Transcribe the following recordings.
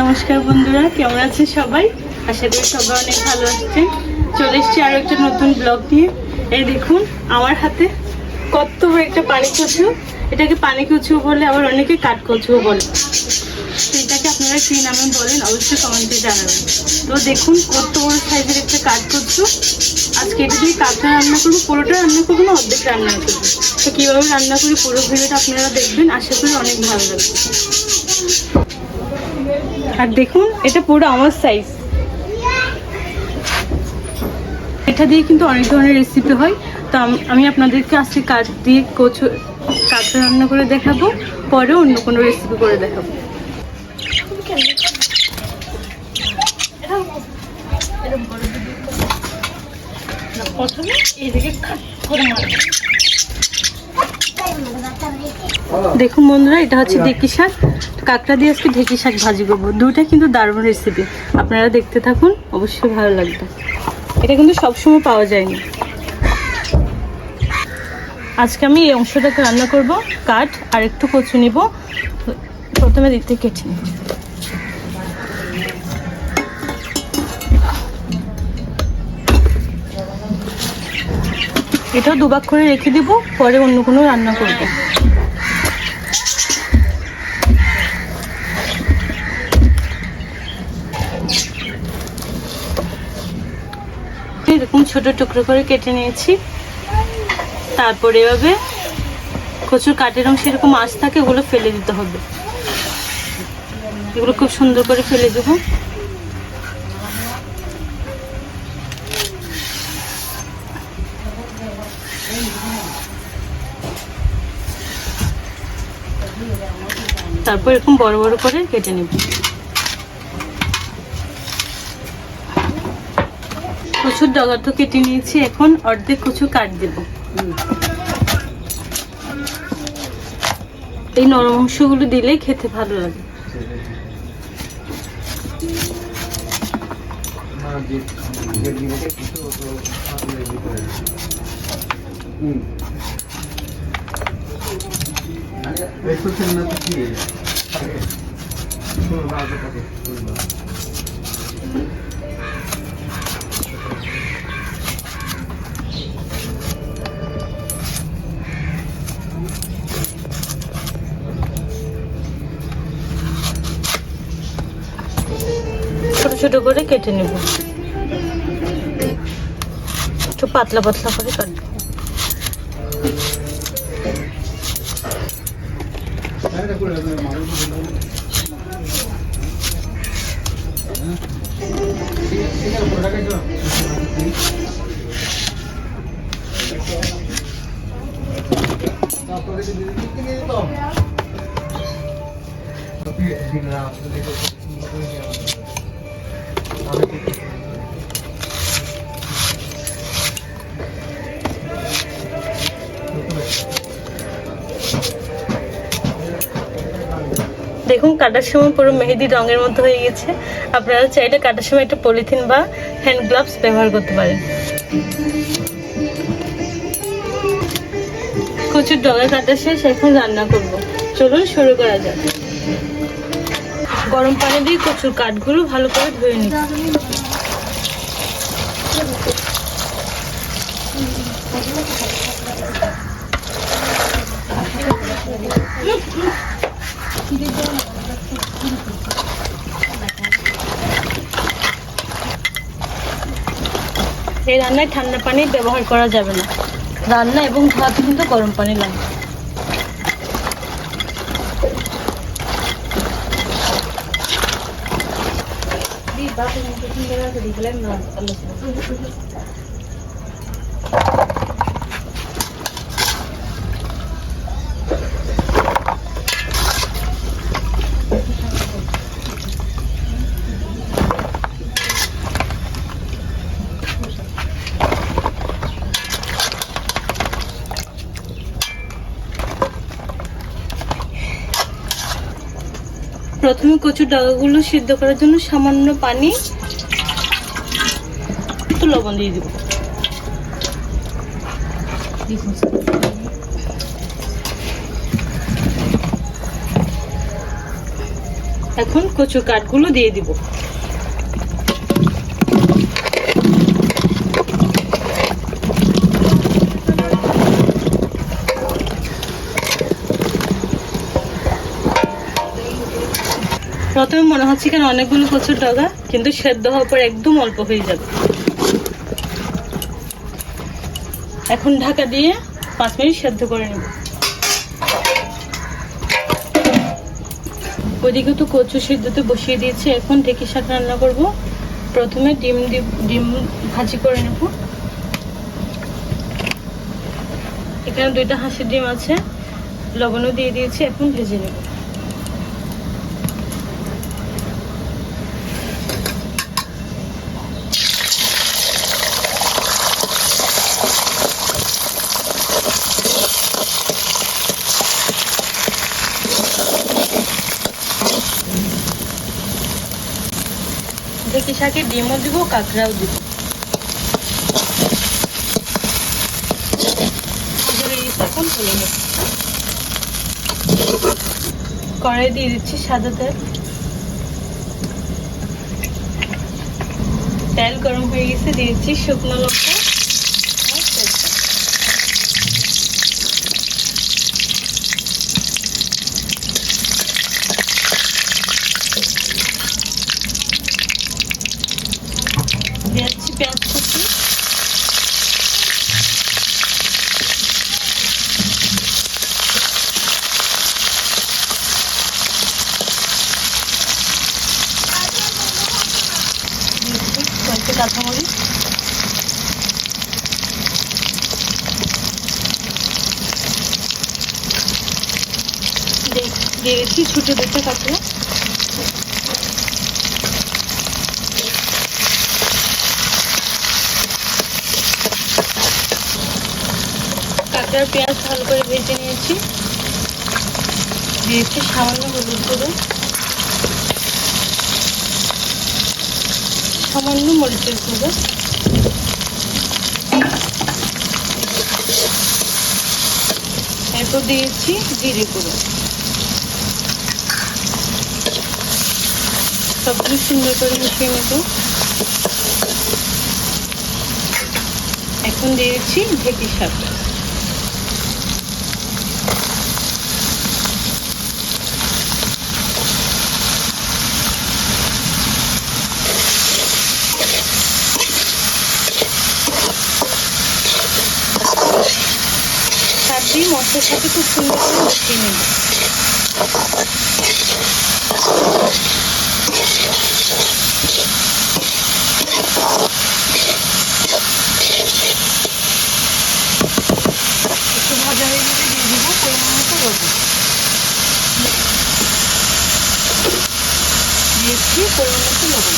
নমস্কার বন্ধুরা, কেমন আছে সবাই? আশা করি সবাই অনেক ভালো আছেন। চলে এসেছি আরও একটা নতুন ব্লগ নিয়ে। এই দেখুন, আমার হাতে কত একটা পানি কচু। এটাকে পানি কচু বলে আবার অনেকে কাঠ কচুও বলে। এটাকে আপনারা কী নামে বলেন, অবশ্যই কমেন্টে জানাবেন। তো দেখুন, কত বড় সাইজের একটা কাঠ কচু। আজকে এটা দিয়ে কাঠটা রান্না করব, পুরোটা রান্না করব না, অর্ধেক রান্না করব। তো কীভাবে রান্না করি পুরো ভিডিওটা আপনারা দেখবেন, আশা করি অনেক ভালো লাগবে। আর দেখুন, এটা পুরো আমার সাইজ এটা দিয়ে কিন্তু অনেক ধরনের রেসিপি হয়। তো আমি আপনাদেরকে আজকে কাঠ দিয়ে কচু, কাঠ রান্না করে দেখাবো। পরে অন্য কোনো রেসিপি করে দেখাবো। প্রথমে এইদিকে খাট করে মারবো দেখুন বন্ধুরা এটা হচ্ছে ঢেকি শাক। কাঁকড়া দিয়ে আজকে ঢেকি শাক ভাজি করব দুটা কিন্তু দারুণ রেসিপি আপনারা দেখতে থাকুন অবশ্যই ভালো লাগবে। এটা কিন্তু সবসময় পাওয়া যায় না আজকে আমি এই অংশটাকে রান্না করব কাঠ আর একটু কচু নিব। প্রথমে থেকে কেটে নিব। এটাও দুবাক করে রেখে দিব পরে অন্য কোনো রান্না করব। এরকম ছোট টুকরো করে কেটে নিয়েছি। তারপরে এভাবে কচুর কাঠের অংশে এরকম মাছ থাকে, ওগুলো ফেলে দিতে হবে। এগুলো খুব সুন্দর করে ফেলে দেবো। তারপর এরকম বড় বড় করে কেটে নেব। কচুর ডগা তো কেটে নিয়েছি, এখন অর্ধেক কচু কাট দেব। এই নরম অংশগুলো দিলে খেতে ভালো লাগে। ছোট করে কেটে নেব। একটু পাতলা পাতলা করে কাটবো। দেখুন, কাটার সময় পুরো মেহেদি রঙের মতো হয়ে গেছে। আপনারা চাইলে কাটার সময় একটা পলিথিন বা হ্যান্ড গ্লাভস ব্যবহার করতে পারেন। কচুর ডগা কাটা শেষ, এখন রান্না করব। চলুন শুরু করা যাক। গরম পানি দিয়ে কচুর কাঠগুলো ভালো করে ধুয়ে নিই এই রান্নায় ঠান্ডা পানি ব্যবহার করা যাবে না। রান্না এবং ধোয়াতে কিন্তু গরম পানি লাগে। প্রথমে কচুর ডাগাগুলো সিদ্ধ করার জন্য সামান্য পানি, একটু লবণ দিয়ে দিব। এখন কচু কাঠগুলো দিয়ে দিব। প্রথমে মনে হচ্ছে এখানে অনেকগুলো কচুর ডগা, কিন্তু সেদ্ধ হওয়ার পর একদম অল্প হয়ে যাবে। এখন ঢাকা দিয়ে পাঁচ মিনিট সেদ্ধ করে নেব। ওইদিকে তো কচু সিদ্ধতে বসিয়ে দিয়েছি। এখন ঢেকি শাক রান্না করব। প্রথমে ডিম ডিম ভাজি করে নেব। এখানে দুইটা হাঁসের ডিম আছে। লবণও দিয়ে দিয়েছি। এখন ভেজে নেব। ঢেকি শাকে ডিমও দিব, কাঁকড়াও দিব। কড়াই দিয়ে দিচ্ছি সাদা তেল। তেল গরম হয়ে গেছে, দিয়ে দিচ্ছি শুকনো লঙ্কা। পেঁয়াজ কুচি। কয়েকটা কাঁচামরিচ। দিয়ে দিয়ে দিচ্ছি ছুটে কাঁচা কাঁকড়ার পেঁয়াজ ভালো করে ভেজে নিয়েছি। দিয়েছি সামান্য হলুদ গুঁড়ো। সামান্য মরিচের গুঁড়ো। এরপর দিয়েছি জিরে গুঁড়ো। সবগুলো সুন্দর করে মিশিয়ে নেব। এখন দিয়েছি ঢেকি শাক শাক। মশলার সাথে খুব সুন্দর করে একটু ভাজা হয়ে গেলে দিয়ে দিব পরিমাণ মতো লবণ দিয়েছি পরিমাণ মতো লবণ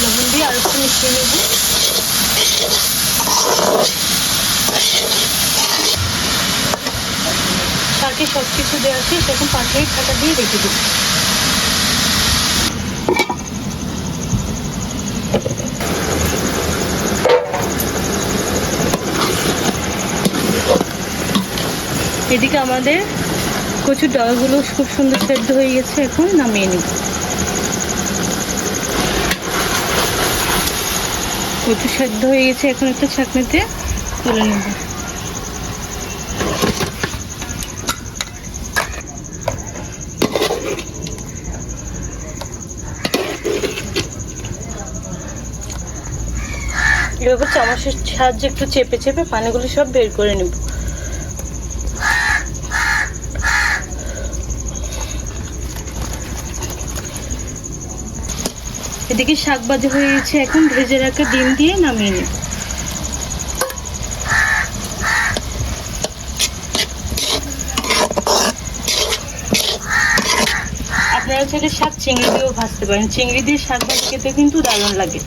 লবণ দিয়ে নেব তাকে সব কিছু দেওয়া আছে সেরকম পাঁচ মিনিট ঢাকা দিয়ে রেখে দেবো। এদিকে আমাদের কচুর ডালগুলো খুব সুন্দর সেদ্ধ হয়ে গেছে, এখন নামিয়ে নিব। কচু সেদ্ধ হয়ে গেছে, এখন একটা ছাঁকনিতে তুলে নেব। চামচের সাহায্যে একটু চেপে চেপে পানিগুলো সব বের করে নেব। এদিকে শাক ভাজি হয়ে গেছে, এখন ভেজে রাখা ডিম দিয়ে নামিয়ে নেব আপনারা চাইলে শাক চিংড়ি দিয়েও ভাজতে পারেন। চিংড়ি দিয়ে শাক ভাজি খেতে কিন্তু দারুণ লাগে।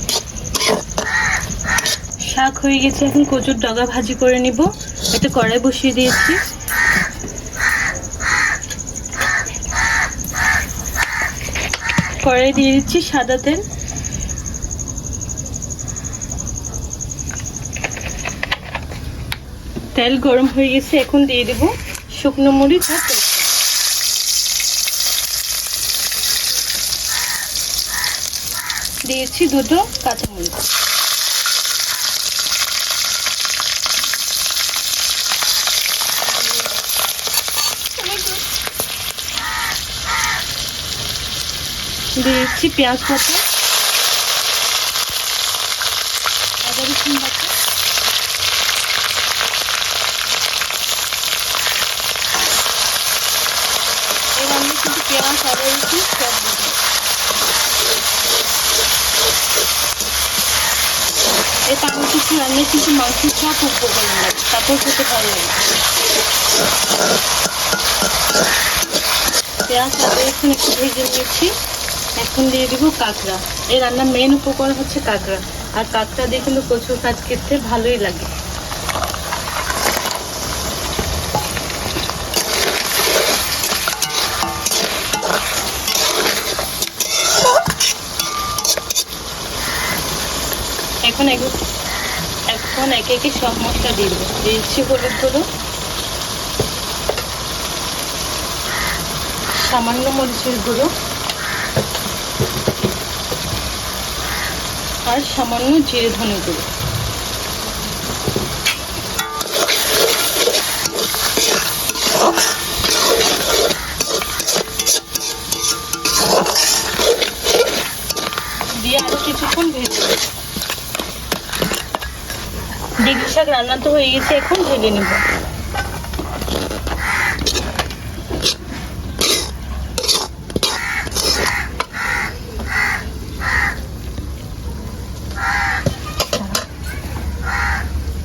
শাক হয়ে গেছে, এখন কচুর ডগা ভাজি করে নিব। একটা কড়াই বসিয়ে দিয়েছি। কড়াই দিয়ে দিচ্ছি সাদা তেল। তেল গরম হয়ে গেছে, এখন দিয়ে দেবো শুকনো মরিচ আর। দিয়েছি দুটো কাঁচামরিচ দিয়েছি পেঁয়াজ বাটা আদা রসুন বাটা এবার আমি কিন্তু পেঁয়াজ আদা রসুন সব দিব এই আমি কিছু রান্না কিছু মাংস চাপ উপকরণ লাগে তারপর খেতে ভালো লাগে। পেঁয়াজ আদা রসুন একটু ভেজে নিয়েছি। এখন দিয়ে দিব কাঁকড়া। এই রান্নার মেন উপকরণ হচ্ছে কাঁকড়া। আর কাঁকড়া দিয়ে কিন্তু প্রচুর কাজ খেতে ভালোই লাগে। এখন এখন একে একে সব মশলা দিয়ে দেবো। হলুদ গুঁড়ো। সামান্য মরিচের গুঁড়ো। আর সামান্য জিরে ধনে গুঁড়ো। ডিগি শাক রান্না তো হয়ে গেছে, এখন ঢেলে নেব।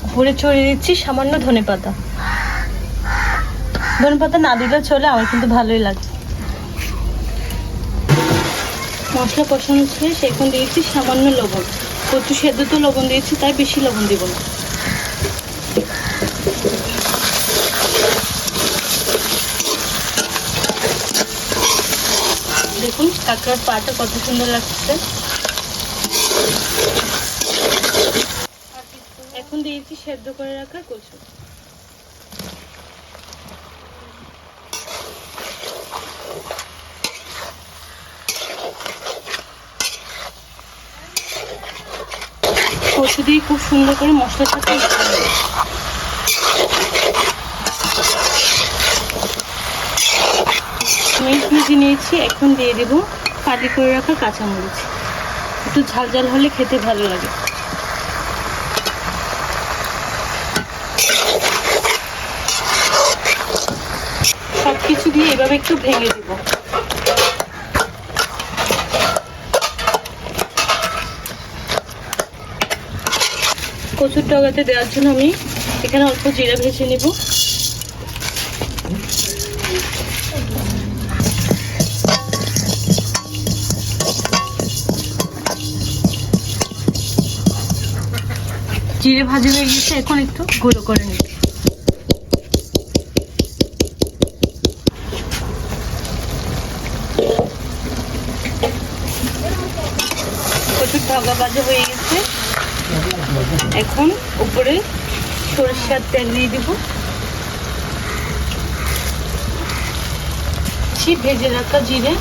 উপরে ছড়িয়ে দিচ্ছি সামান্য ধনে পাতা। ধনে পাতা না দিলেও চলে, আমার কিন্তু ভালোই লাগে। মশলা কষানো শেষ, এখন দিয়েছি সামান্য লবণ। কচু সেদ্ধ তো লবণ দিয়েছি, তাই বেশি লবণ দিব না দেখুন কাঁকড়ার পাটা কত সুন্দর লাগছে। এখন দিয়েছি সেদ্ধ করে রাখা কচু। কচু দিয়ে খুব সুন্দর করে মশলার সাথে মিশে নিয়েছি, এখন দিয়ে দেব ফালি করে রাখা কাঁচামরিচ। একটু ঝাল ঝাল হলে খেতে ভালো লাগে। সব কিছু দিয়ে এভাবে একটু ভেঙে দিব। কচুর টগাতে দেওয়ার জন্য আমি এখানে অল্প জিরা ভেজে নেব। জিরে ভাজি হয়ে গেছে, এখন একটু গুঁড়ো করে নেব। ভাজা হয়ে গেছে। এখন উপরে সরিষার তেল দিয়ে দিব। ভেজে রাখা জিরে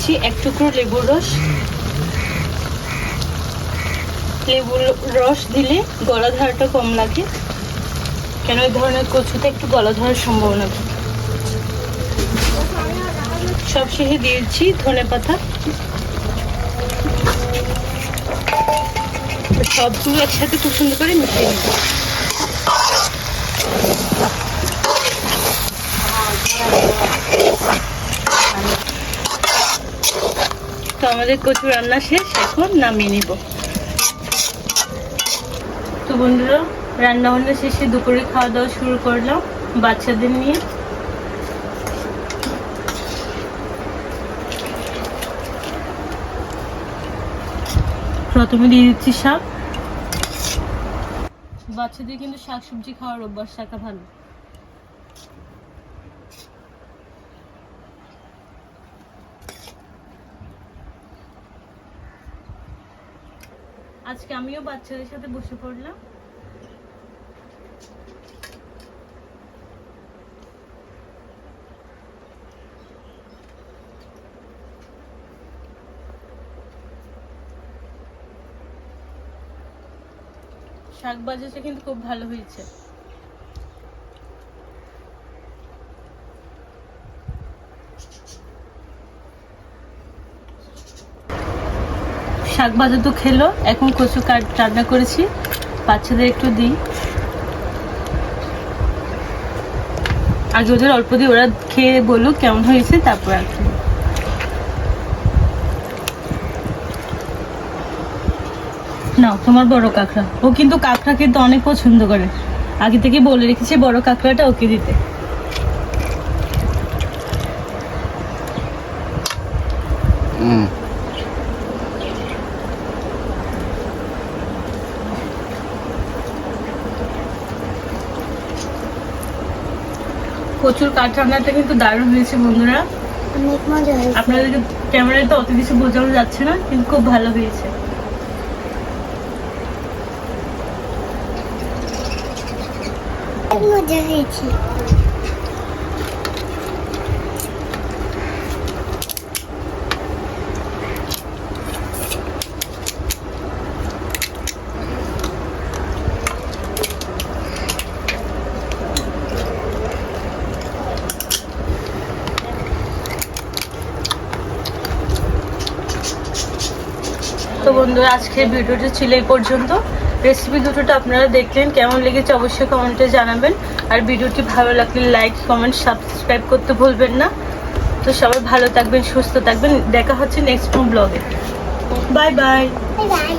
দিয়েছি এক টুকরো লেবুর রস। লেবুর রস দিলে গলা ধরাটা কম লাগে। কেন এই ধরনের কচুতে একটু গলা ধরার সম্ভাবনা থাকে। সব শেষে দিয়েছি ধনে পাতা। সবগুলো একসাথে খুব সুন্দর করে মিশিয়ে নেব আমাদের কচু রান্না শেষ, এখন নামিয়ে নিব। তো বন্ধুরা রান্না বান্না শেষে দুপুরে খাওয়া দাওয়া শুরু করলাম বাচ্চাদের নিয়ে। প্রথমে দিয়ে দিচ্ছি শাক। বাচ্চাদের কিন্তু শাক সবজি খাওয়ার অভ্যাস থাকা ভালো। আজকে আমিও বাচ্চাদের সাথে বসে পড়লাম। শাক বাজেছে কিন্তু খুব ভালো হয়েছে। শাক ভাজা তো খেলো, এখন কচু কাট রান্না করেছি, বাচ্চাদের একটু দিই। আগে ওদের অল্প দিয়ে ওরা খেয়ে বলুক কেমন হয়েছে, তারপর আর কি। তোমার বড় কাঁকড়া। ও কিন্তু কাঁকড়া কিন্তু অনেক পছন্দ করে। আগে থেকে বলে রেখেছে বড় কাঁকড়াটা ওকে দিতে। হুম। কচুর কাঠ রান্নাটা কিন্তু দারুণ হয়েছে বন্ধুরা। আপনাদেরকে ক্যামেরায় তো অত কিছু বোঝানো যাচ্ছে না কিন্তু খুব ভালো হয়েছে। মজা হয়েছে। তো বন্ধুরা, আজকের ভিডিওটা ছিল এই পর্যন্ত। রেসিপি দুটোটা আপনারা দেখলেন, কেমন লেগেছে অবশ্যই কমেন্টে জানাবেন। আর ভিডিওটি ভালো লাগলে লাইক কমেন্ট সাবস্ক্রাইব করতে ভুলবেন না। তো সবাই ভালো থাকবেন, সুস্থ থাকবেন। দেখা হচ্ছে নেক্সট ব্লগে বাই বাই বাই বাই